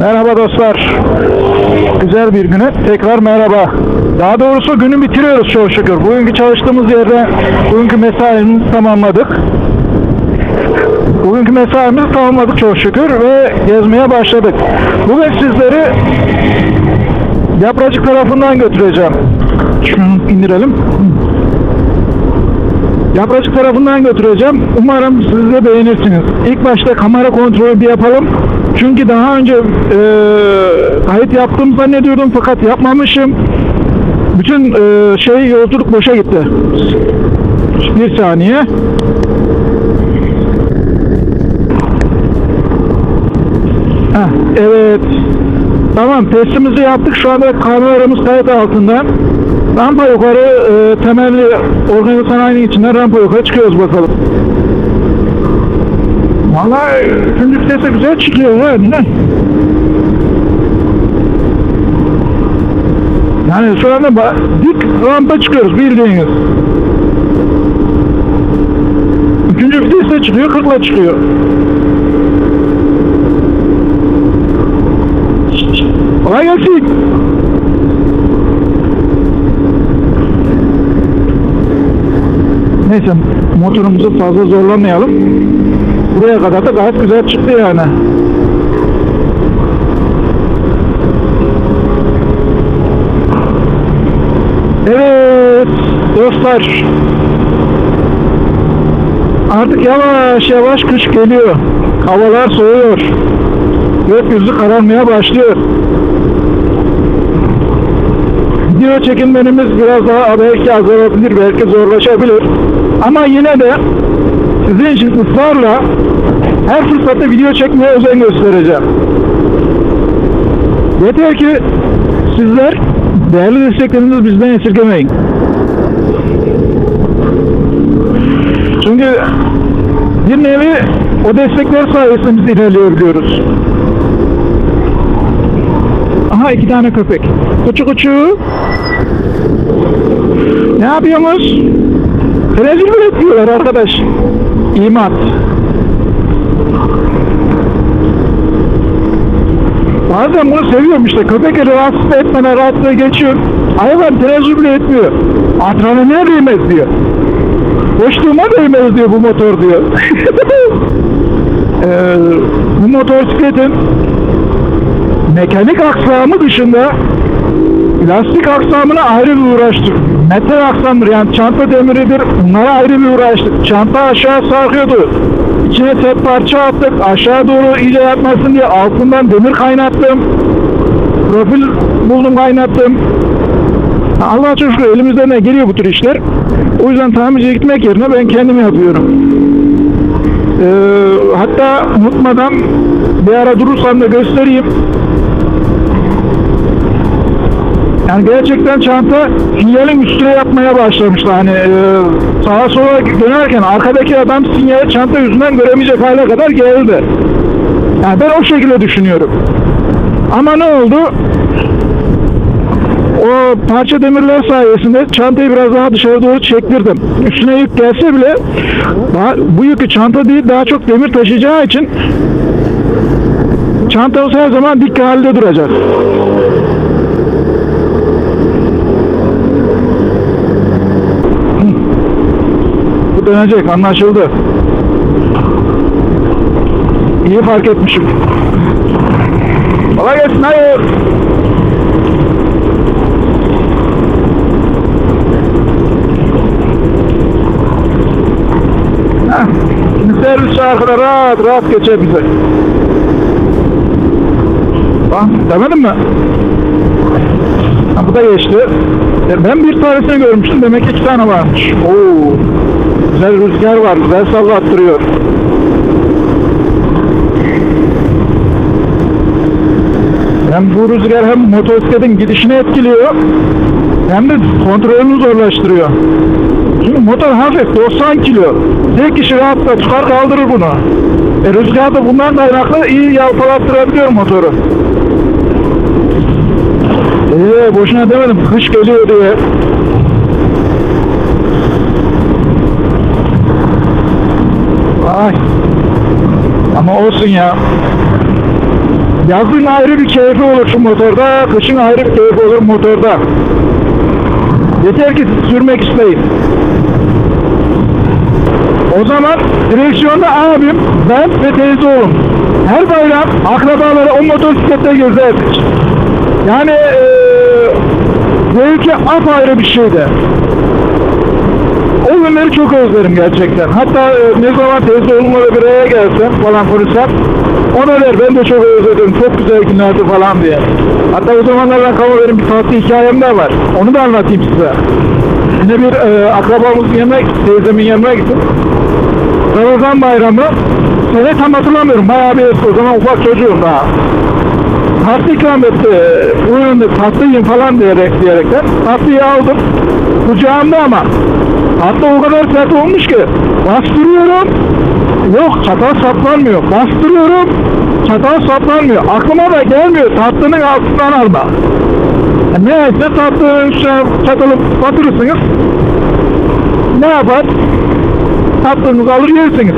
Merhaba dostlar. Güzel bir güne tekrar merhaba. Daha doğrusu günü bitiriyoruz çok şükür. Bugünkü çalıştığımız yerde bugünkü mesaimizi tamamladık. Bugünkü mesaimizi tamamladık çok şükür ve gezmeye başladık. Bugün sizleri Yapracık tarafından götüreceğim. Şunu indirelim. Yapracık tarafından götüreceğim. Umarım siz de beğenirsiniz. İlk başta kamera kontrolü bir yapalım. Çünkü daha önce e, kayıt yaptım zannediyordum fakat yapmamışım. Bütün e, şey yolculuk boşa gitti. Bir saniye. Heh, evet. Tamam testimizi yaptık. Şu anda kameramız kayıt altında. Rampa yukarı e, temelli organize sanayinin içinden rampa yukarı çıkıyoruz bakalım. Vallahi üçüncü vitese güzel çıkıyor ha. Ne? Yani şu anda dik rampa çıkıyoruz bildiğiniz. Üçüncü viteste çıkıyor, 40'la çıkıyor. Kolay gelsin. Neyse motorumuzu fazla zorlamayalım. Buraya kadar da gayet güzel çıktı yani. Evet dostlar. Artık yavaş yavaş kış geliyor. Havalar soğuyor. Gökyüzü kararmaya başlıyor. Video çekimlerimiz biraz daha belki azalabilir, belki zorlaşabilir. Ama yine de sizin için ısrarla her fırsatta video çekmeye özen göstereceğim. Yeter ki sizler değerli desteklerinizi bizden esirgemeyin. Çünkü bir nevi o destekler sayesinde biz ilerleyebiliyoruz. Aha iki tane köpek. Kuçu kuçu. Ne yapıyorsunuz? Tenezzül mü etmiyorlar arkadaş? İmat. Bazen bunu seviyorum işte. Köpekleri rahatsız etmene rahatsız geçiyor. Hayvan tenezzül bile etmiyor. Adrenalin değmez diyor. Boşluğuma değmez diyor bu motor diyor. ee, bu motosikletin mekanik aksamı dışında lastik aksamına ayrı bir uğraştık. Metal aksamdır yani çanta demiridir. Bunlara ayrı bir uğraştık. Çanta aşağı sarkıyordu. İçine set parça attık. Aşağı doğru iyice yatmasın diye altından demir kaynattım. Profil buldum kaynattım. Allah çok şükür elimizden de geliyor bu tür işler. O yüzden tamirciye gitmek yerine ben kendim yapıyorum. Ee, hatta unutmadan bir ara durursam da göstereyim. Yani gerçekten çanta sinyalin üstüne yapmaya başlamıştı. Hani e, sağa sola dönerken arkadaki adam sinyali çanta yüzünden göremeyecek hale kadar geldi. Yani ben o şekilde düşünüyorum. Ama ne oldu? O parça demirler sayesinde çantayı biraz daha dışarı doğru çektirdim. Üstüne yük gelse bile bu yükü çanta değil daha çok demir taşıyacağı için çantamız her zaman dik halde duracak. Dönecek anlaşıldı. İyi fark etmişim. Kolay gelsin hayır. Heh, servis arkada rahat rahat geçer bize. Bak demedim mi? Ha, bu da geçti. E, Ben bir tanesini görmüştüm. Demek ki iki tane varmış. Oo. Güzel rüzgar var. Güzel sallattırıyor. Hem bu rüzgar hem motosikletin gidişini etkiliyor hem de kontrolünü zorlaştırıyor. Çünkü motor hafif 90 kilo. Tek kişi rahatla çıkar kaldırır bunu. E, rüzgar da bundan kaynaklı iyi yalpalattırabiliyor motoru. Ee, boşuna demedim kış geliyor diye. Ay. Ama olsun ya. Yazın ayrı bir keyfi olur şu motorda, kışın ayrı bir keyfi olur motorda. Yeter ki sürmek isteyin. O zaman direksiyonda abim, ben ve teyze oğlum. Her bayram akrabaları o motosiklette gezerdik. Yani eee zevki apayrı bir şeydi. Günleri çok özlerim gerçekten. Hatta e, ne zaman teyze da bir araya gelsem falan konuşsam ona der ben de çok özledim çok güzel günlerdi falan diye. Hatta o zamanlardan kalma benim bir tatlı hikayem de var. Onu da anlatayım size. Yine bir e, akrabamızın yanına teyzemin yanına gittim. Ramazan bayramı sene tam hatırlamıyorum. Bayağı bir eski. O zaman ufak çocuğum daha. Tatlı ikram etti. Buyurun dedi, tatlı yiyin falan diyerek, diyerekten. Tatlıyı aldım. Kucağımda ama. Hatta o kadar sert olmuş ki. Bastırıyorum. Yok çatal saplanmıyor. Bastırıyorum. Çatal saplanmıyor. Aklıma da gelmiyor. Tatlının altından alma. E, Neyse tatlının üstüne çatalı batırırsınız. Ne yapar? Tatlınızı alır yersiniz.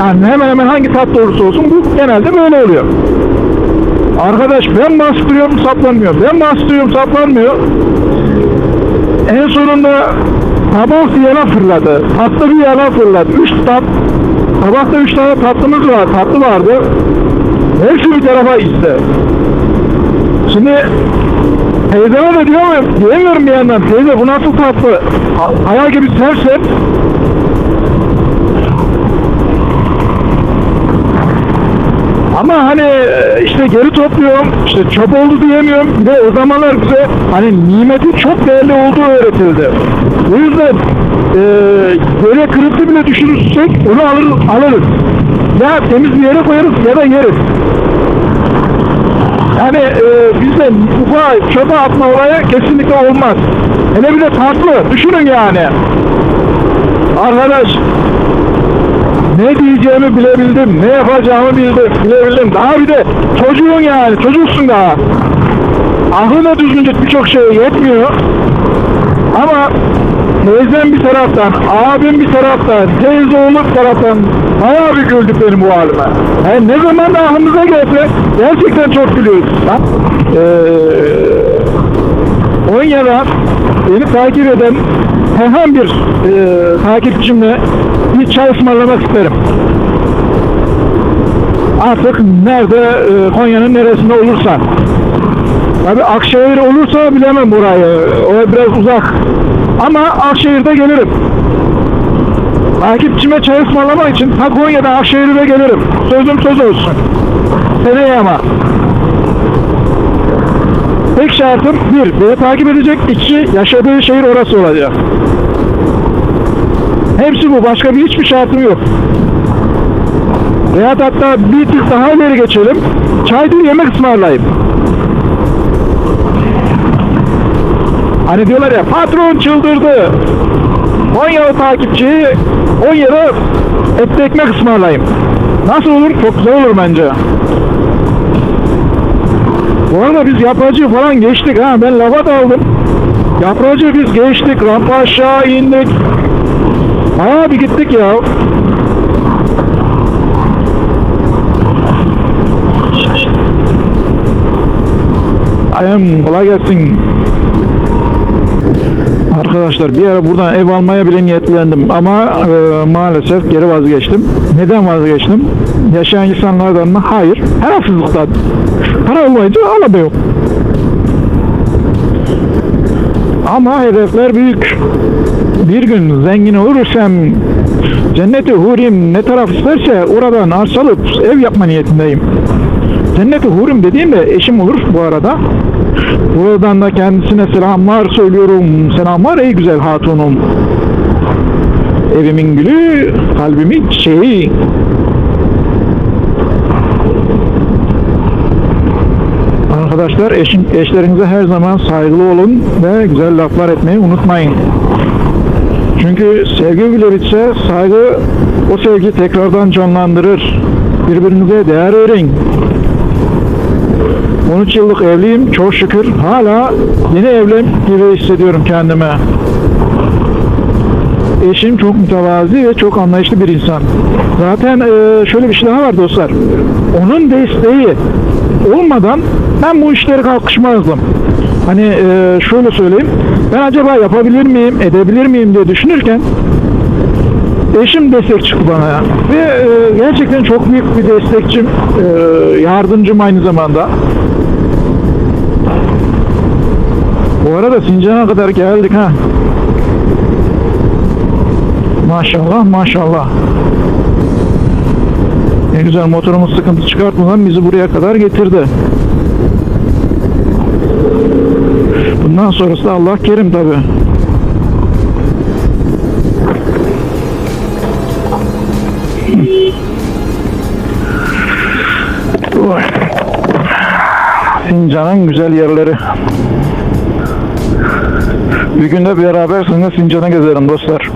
Yani hemen hemen hangi tatlı olursa olsun bu genelde böyle oluyor. Arkadaş ben bastırıyorum saplanmıyor. Ben bastırıyorum saplanmıyor. En sonunda tabak yana fırladı. Tatlı bir yana fırladı. Üç tat, tabakta üç tane tatlımız var. Tatlı vardı. Hepsi bir tarafa gitti. Şimdi teyzeme de diyor muyum? Diyemiyorum bir yandan. Teyze bu nasıl tatlı? Ha- Hayal gibi sersem Ama hani e, işte geri topluyorum, işte çöp oldu diyemiyorum. De o zamanlar bize hani nimetin çok değerli olduğu öğretildi. O yüzden e, böyle kırıntı bile düşünürsek onu alır, alırız. Ya temiz bir yere koyarız ya da yeriz. Yani e, bizde ufa çöpe atma olayı kesinlikle olmaz. Hele bir de tatlı. Düşünün yani. Arkadaş ne diyeceğimi bilebildim, ne yapacağımı bildim, bilebildim. Daha bir de çocuğun yani, çocuksun daha. Aklına düzgünce birçok şey yetmiyor. Ama teyzem bir taraftan, abim bir taraftan, teyze bir taraftan bayağı bir güldük benim bu halime. Yani ne zaman aklımıza gelse gerçekten çok gülüyoruz. Ha? Ee, Konya'da beni takip eden herhangi bir e, takipçimle bir çay ısmarlamak isterim. Artık nerede e, Konya'nın neresinde olursa. Tabi Akşehir olursa bilemem burayı. O biraz uzak. Ama Akşehir'de gelirim. Takipçime çay ısmarlamak için ha Konya'da Akşehir'de gelirim. Sözüm söz olsun. Seneye ama. Tek şartım bir, beni takip edecek. iki yaşadığı şehir orası olacak. Hepsi bu. Başka bir hiçbir şartım yok. Veyahut hatta bir tık daha ileri geçelim. Çay değil yemek ısmarlayayım. Hani diyorlar ya patron çıldırdı. Konyalı takipçiyi Konya'da etli ekmek ısmarlayayım. Nasıl olur? Çok güzel olur bence. Bu arada biz yapracı falan geçtik ha. Ben lafa daldım. Yapracı biz geçtik. Rampa aşağı indik. Bayağı bir gittik ya. Ayağım kolay gelsin. Arkadaşlar bir ara buradan ev almaya bile niyetlendim ama e, maalesef geri vazgeçtim. Neden vazgeçtim? Yaşayan insanlardan mı? Hayır. Parasızlıktan. Para olmayınca alamıyor. Ama hedefler büyük. Bir gün zengin olursam cenneti hurim ne taraf isterse oradan arsa alıp ev yapma niyetindeyim. Cenneti hurim dediğimde eşim olur bu arada. Buradan da kendisine selamlar söylüyorum. Selamlar ey güzel hatunum. Evimin gülü, kalbimin çiçeği. Arkadaşlar eşin, eşlerinize her zaman saygılı olun ve güzel laflar etmeyi unutmayın. Çünkü sevgi bile bitse saygı o sevgi tekrardan canlandırır. Birbirinize değer verin. 13 yıllık evliyim çok şükür. Hala yeni evli gibi hissediyorum kendime. eşim çok mütevazi ve çok anlayışlı bir insan. Zaten e, şöyle bir şey daha var dostlar. Onun desteği olmadan ben bu işleri kalkışmazdım. Hani e, şöyle söyleyeyim. Ben acaba yapabilir miyim, edebilir miyim diye düşünürken eşim destek çıktı bana. Ve e, gerçekten çok büyük bir destekçim, yardımcım aynı zamanda. Bu arada Sincan'a kadar geldik ha. Maşallah maşallah. Ne güzel motorumuz sıkıntı çıkartmadan bizi buraya kadar getirdi. Bundan sonrası da Allah kerim tabi. Sincan'ın güzel yerleri. Bir gün de beraber sizinle Sincan'a gezerim dostlar.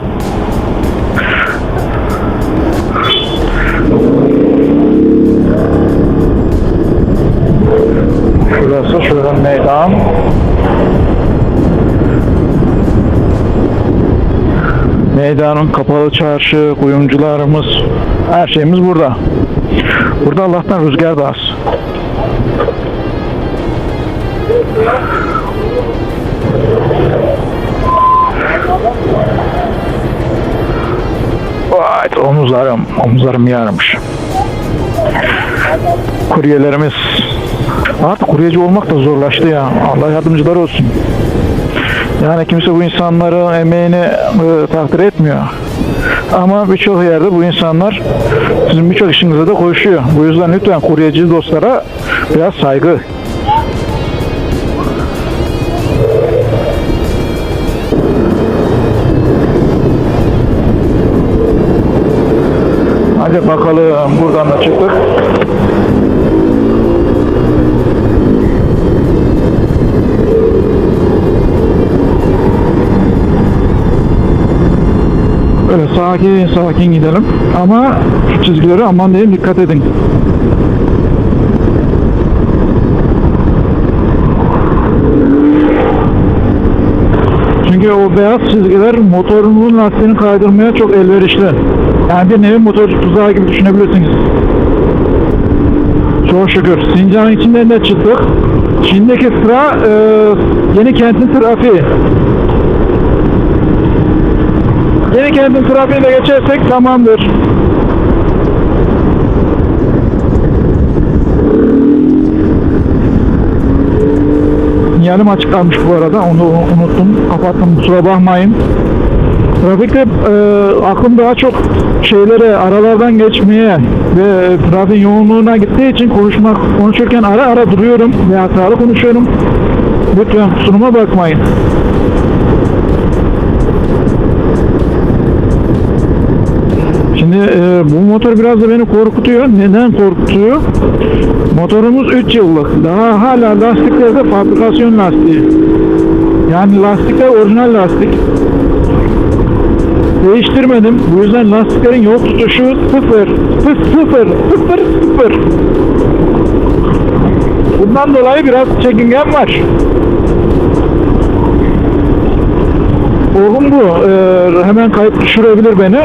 Şurası şuradan meydan. Meydanın kapalı çarşı, kuyumcularımız, her şeyimiz burada. Burada Allah'tan rüzgar da az. Vay omuzlarım, omuzlarım yarmış. Kuryelerimiz artık kuryeci olmak da zorlaştı ya. Allah yardımcılar olsun. Yani kimse bu insanların emeğini e, takdir etmiyor. Ama birçok yerde bu insanlar sizin birçok işinize de koşuyor. Bu yüzden lütfen kuryeci dostlara biraz saygı. Hadi bakalım buradan da çıktık. Böyle sakin sakin gidelim. Ama şu çizgileri aman diyeyim dikkat edin. Çünkü o beyaz çizgiler motorunun lastiğini kaydırmaya çok elverişli. Yani bir nevi motor tuzağı gibi düşünebilirsiniz. Çok şükür. Sincan'ın içinden de çıktık. Şimdiki sıra e, yeni kentin trafiği. Yeni kentin trafiğine geçersek tamamdır. Sinyalım açık kalmış bu arada. Onu unuttum. Kapattım. Kusura bakmayın. Trafikte e, aklım daha çok şeylere, aralardan geçmeye ve trafiğin yoğunluğuna gittiği için konuşmak konuşurken ara ara duruyorum ve hatalı konuşuyorum. Lütfen kusuruma bakmayın. Şimdi e, bu motor biraz da beni korkutuyor. Neden korkutuyor? Motorumuz 3 yıllık. Daha hala lastiklerde fabrikasyon lastiği. Yani lastikler orijinal lastik. Değiştirmedim. Bu yüzden lastiklerin yol tutuşu sıfır. Sıfır, sıfır, sıfır, sıfır. Bundan dolayı biraz çekingen var. Korkum bu. Ee, hemen kayıp düşürebilir beni.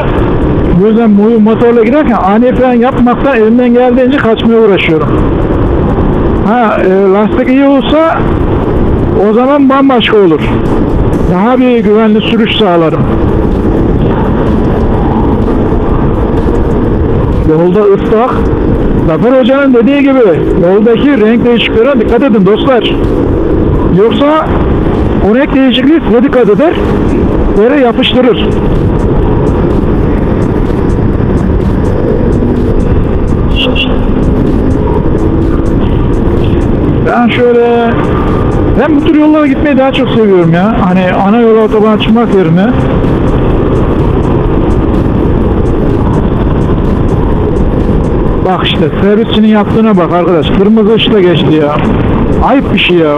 Bu yüzden motorla giderken ani fren yapmaktan elimden geldiğince kaçmaya uğraşıyorum. Ha e, lastik iyi olsa o zaman bambaşka olur. Daha bir güvenli sürüş sağlarım. Yolda ıslak. Zafer Hoca'nın dediği gibi yoldaki renk değişikliklerine dikkat edin dostlar. Yoksa o renk değişikliği size dikkat eder. Yere yapıştırır. Ben şöyle ben bu tür yollara gitmeyi daha çok seviyorum ya. Hani ana yol otobana çıkmak yerine Bak işte servisçinin yaptığına bak arkadaş. Kırmızı ışıkla geçti ya. Ayıp bir şey ya.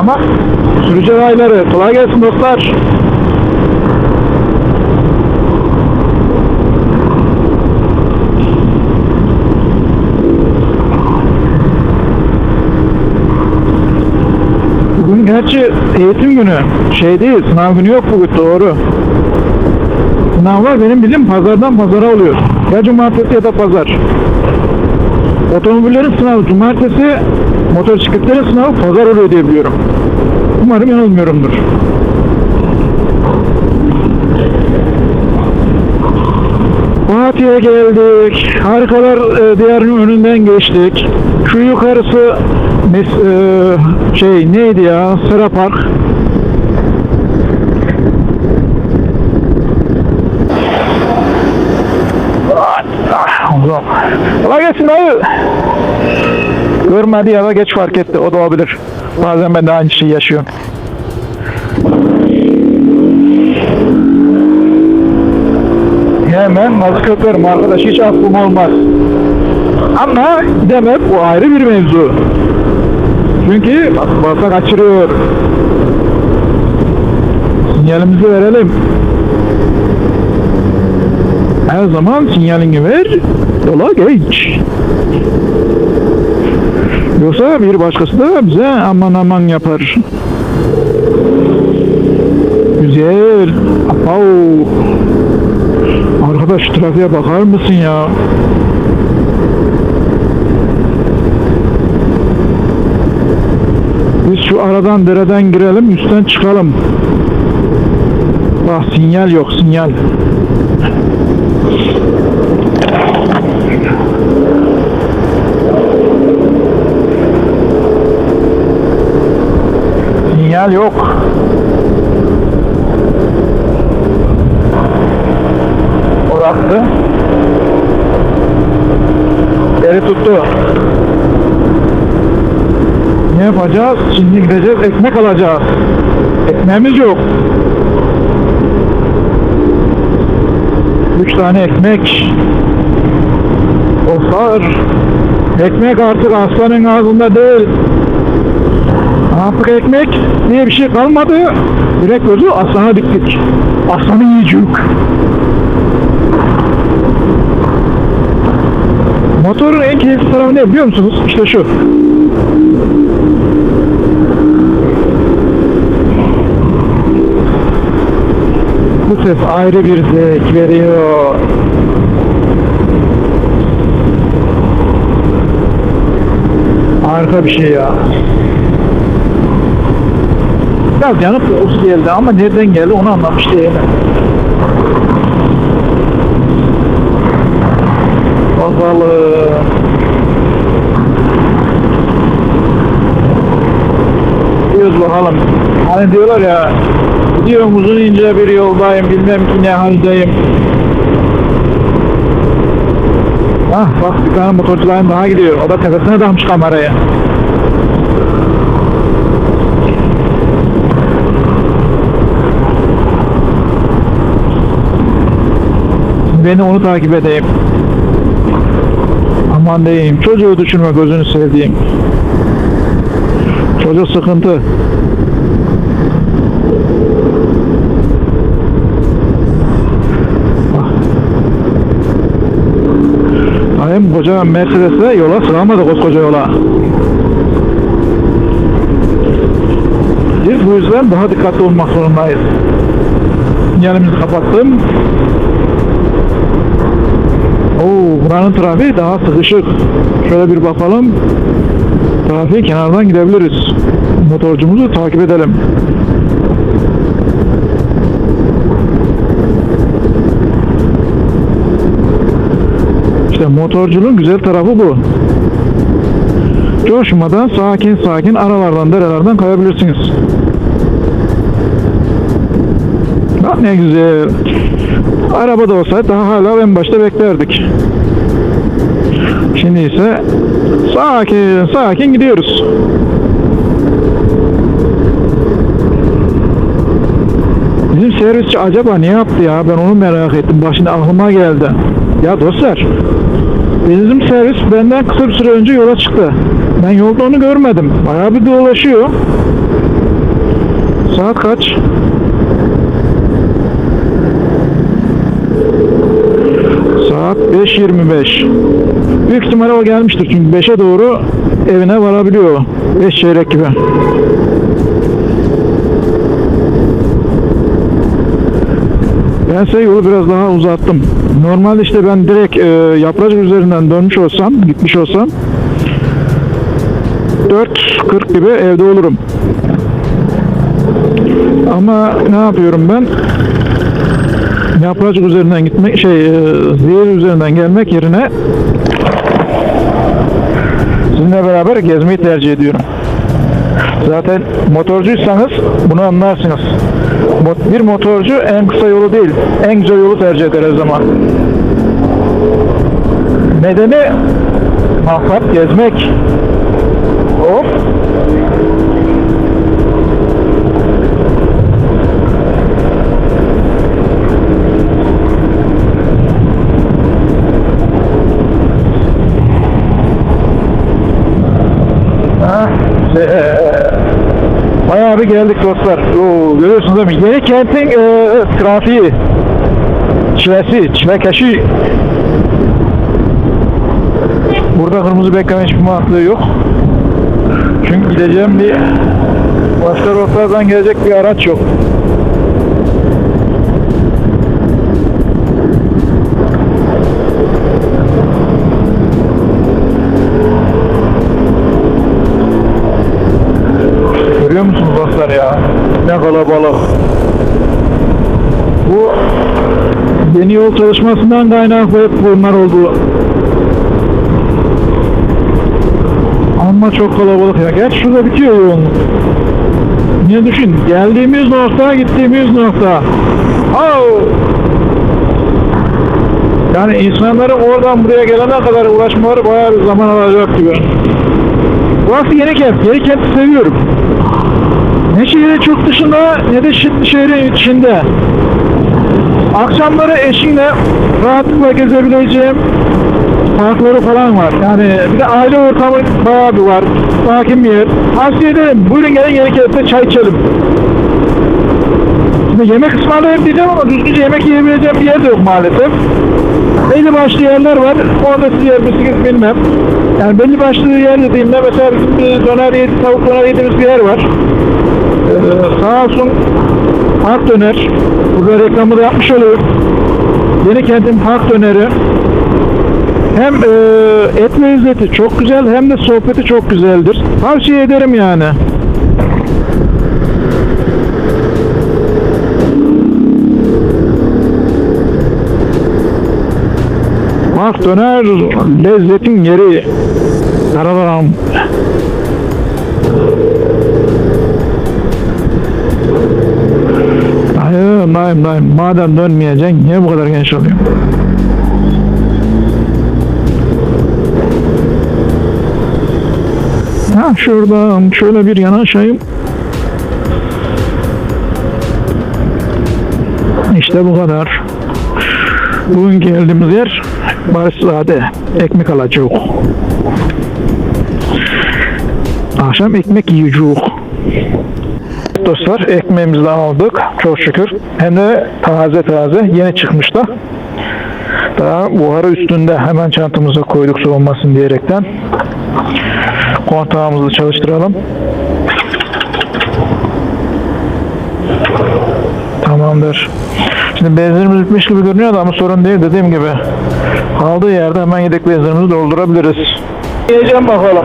Ama sürücü rayları kolay gelsin dostlar. Gerçi eğitim günü. Şey değil, sınav günü yok bugün doğru. Sınavlar benim bildiğim pazardan pazara oluyor. Ya cumartesi ya da pazar. Otomobillerin sınavı cumartesi, motosikletlerin sınavı pazar oluyor diye biliyorum. Umarım yanılmıyorumdur. Fatih'e geldik. Harikalar e, diyarının önünden geçtik. Şu yukarısı mes- e, şey neydi ya? Sera Park. Kolay gelsin dayı. Görmedi ya da geç fark etti. O da olabilir. Bazen ben de aynı şeyi yaşıyorum. Hemen mazı köperim arkadaş hiç aklım olmaz. Ama demek bu ayrı bir mevzu. Çünkü basa kaçırıyor. Sinyalimizi verelim. Her zaman sinyalini ver, yola geç. Yoksa bir başkası da bize aman aman yapar. Güzel. Apav. Arkadaş trafiğe bakar mısın ya? Biz şu aradan dereden girelim üstten çıkalım. Bak sinyal yok sinyal. Sinyal yok. Ne yapacağız? Şimdi gideceğiz ekmek alacağız. Ekmeğimiz yok. Üç tane ekmek. Osar. Ekmek artık aslanın ağzında değil. Artık ekmek diye bir şey kalmadı. Direkt gözü aslana diktik. Aslanı yiyecek. Motorun en keyifli tarafı ne biliyor musunuz? İşte şu. Bu ses ayrı bir zevk veriyor. Harika bir şey ya. Biraz yanıp kokusu geldi ama nereden geldi onu anlamış değilim. Bakalım. Gidiyoruz bakalım. Hani diyorlar ya gidiyorum uzun ince bir yoldayım bilmem ki ne haldeyim. Ah bak bir tane motorcuların daha gidiyor. O da tepesine dalmış kameraya. Beni onu takip edeyim. Aman diyeyim. Çocuğu düşünme gözünü sevdiğim. Çocuk sıkıntı. Dayım koca Mercedes'e yola sığamadı koskoca yola. Bu yüzden daha dikkatli olmak zorundayız. Sinyalimizi kapattım. Oo, buranın trafiği daha sıkışık. Şöyle bir bakalım. Trafiği kenardan gidebiliriz. Motorcumuzu takip edelim. Motorculuğun güzel tarafı bu. Coşmadan sakin sakin aralardan derelerden kayabilirsiniz. Bak ne güzel. Arabada olsaydı daha hala en başta beklerdik. Şimdi ise sakin sakin gidiyoruz. Bizim servisçi acaba ne yaptı ya? Ben onu merak ettim. Bak şimdi aklıma geldi. Ya dostlar, bizim servis benden kısa bir süre önce yola çıktı. Ben yolda onu görmedim. Bayağı bir dolaşıyor. Saat kaç? Saat 5.25. Büyük ihtimalle o gelmiştir çünkü 5'e doğru evine varabiliyor. 5 çeyrek gibi. Nedense yolu biraz daha uzattım. Normalde işte ben direkt e, yapracık üzerinden dönmüş olsam, gitmiş olsam 4.40 gibi evde olurum. Ama ne yapıyorum ben? Yapracık üzerinden gitmek, şey, e, zehir üzerinden gelmek yerine sizinle beraber gezmeyi tercih ediyorum. Zaten motorcuysanız bunu anlarsınız. Bir motorcu en kısa yolu değil, en güzel yolu tercih eder her zaman. Nedeni maksat gezmek. Hop. Ah, şey, Bir geldik dostlar. Oo, görüyorsunuz değil mi? Yeni kentin e, trafiği. Çilesi, çilekeşi. Burada kırmızı bekleme hiçbir mantığı yok. Çünkü gideceğim bir başka rotalardan gelecek bir araç yok. Ne kalabalık. Bu yeni yol çalışmasından kaynaklı hep bunlar oldu. Ama çok kalabalık ya. Gerçi şurada bitiyor yoğunluk. Ne düşün? Geldiğimiz nokta, gittiğimiz nokta. Oh! Yani insanların oradan buraya gelene kadar uğraşmaları bayağı bir zaman alacak gibi. Burası yeni kent. Yeni kenti seviyorum. Ne şehrin çok dışında ne de şehrin içinde. Akşamları eşinle rahatlıkla gezebileceğim parkları falan var. Yani bir de aile ortamı bayağı bir var. Sakin bir yer. Tavsiye ederim. Buyurun gelin kentte çay içelim. Şimdi yemek ısmarlayayım diyeceğim ama düzgünce yemek yiyebileceğim bir yer de yok maalesef. Belli başlı yerler var. Orada siz yer misiniz bilmem. Yani belli başlı yer dediğimde mesela bizim bir döner yedi, tavuk döner yediğimiz bir yer var. Ee, sağ olsun Park Döner. Burada reklamı da yapmış oluyor. Yeni kentin Park Döneri. Hem e, et lezzeti çok güzel hem de sohbeti çok güzeldir. Tavsiye ederim yani. Park Döner lezzetin yeri. Dararam. Hayır, dayım dayım. Madem dönmeyeceksin, niye bu kadar genç oluyor? Ha şuradan şöyle bir yanaşayım. İşte bu kadar. Bugün geldiğimiz yer Barışzade. Ekmek alacak. Akşam ekmek Dostlar ekmeğimizi de aldık. Çok şükür. Hem de taze taze. Yeni çıkmış da. Daha buharı üstünde hemen çantamıza koyduk soğumasın diyerekten. Kontağımızı çalıştıralım. Tamamdır. Şimdi benzinimiz bitmiş gibi görünüyor ama sorun değil dediğim gibi. Kaldığı yerde hemen yedek benzinimizi doldurabiliriz. Yiyeceğim bakalım.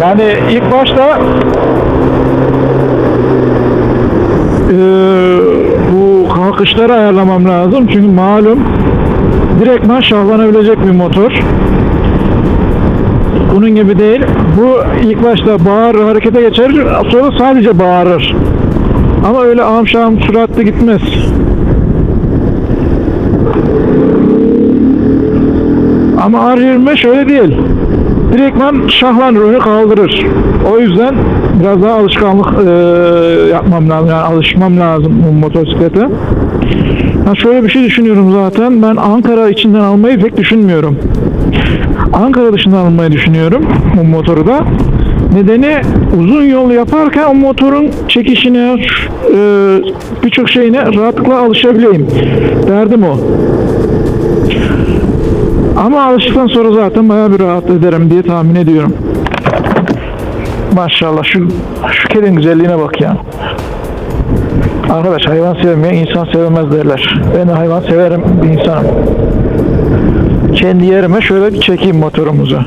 Yani ilk başta eee, bu kalkışları ayarlamam lazım çünkü malum direktman şahlanabilecek bir motor. Bunun gibi değil. Bu ilk başta bağırır, harekete geçer, sonra sadece bağırır. Ama öyle amşam süratli gitmez. Ama R25 öyle değil. Direktman şahlanır, önü kaldırır. O yüzden biraz daha alışkanlık eee, yapmam lazım. Yani alışmam lazım bu motosiklete. Ha şöyle bir şey düşünüyorum zaten. Ben Ankara içinden almayı pek düşünmüyorum. Ankara dışından almayı düşünüyorum bu motoru da. Nedeni uzun yol yaparken o motorun çekişine, e, birçok şeyine rahatlıkla alışabileyim. Derdim o. Ama alıştıktan sonra zaten bayağı bir rahat ederim diye tahmin ediyorum. Maşallah şu şu kedinin güzelliğine bak ya. Arkadaş hayvan sevmeyen insan sevmez derler. Ben de hayvan severim bir insanım. Kendi yerime şöyle bir çekeyim motorumuzu.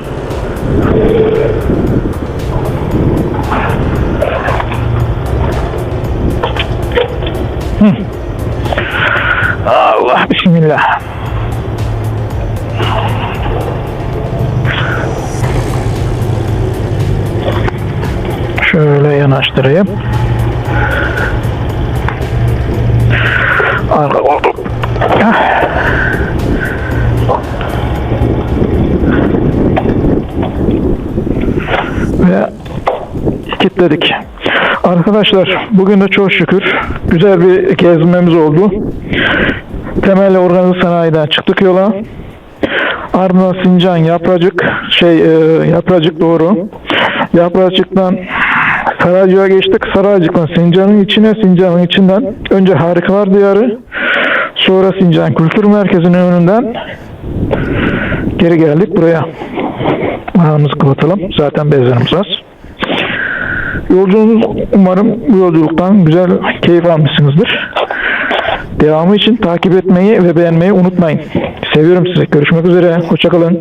Hı. Allah bismillah. Yanaştırayım. Arka Hah. Ve kilitledik. Arkadaşlar bugün de çok şükür güzel bir gezmemiz oldu. Temel organize sanayiden çıktık yola. Ardından Sincan Yapracık şey e, Yapracık doğru. Yapracık'tan Saraycık'a geçtik. Saraycık'tan Sincan'ın içine, Sincan'ın içinden önce Harikalar Diyarı, sonra Sincan Kültür Merkezi'nin önünden geri geldik buraya. Aramızı kapatalım. Zaten bezlerimiz az. Yolculuğunuz umarım bu yolculuktan güzel keyif almışsınızdır. Devamı için takip etmeyi ve beğenmeyi unutmayın. Seviyorum sizi. Görüşmek üzere. Hoşçakalın.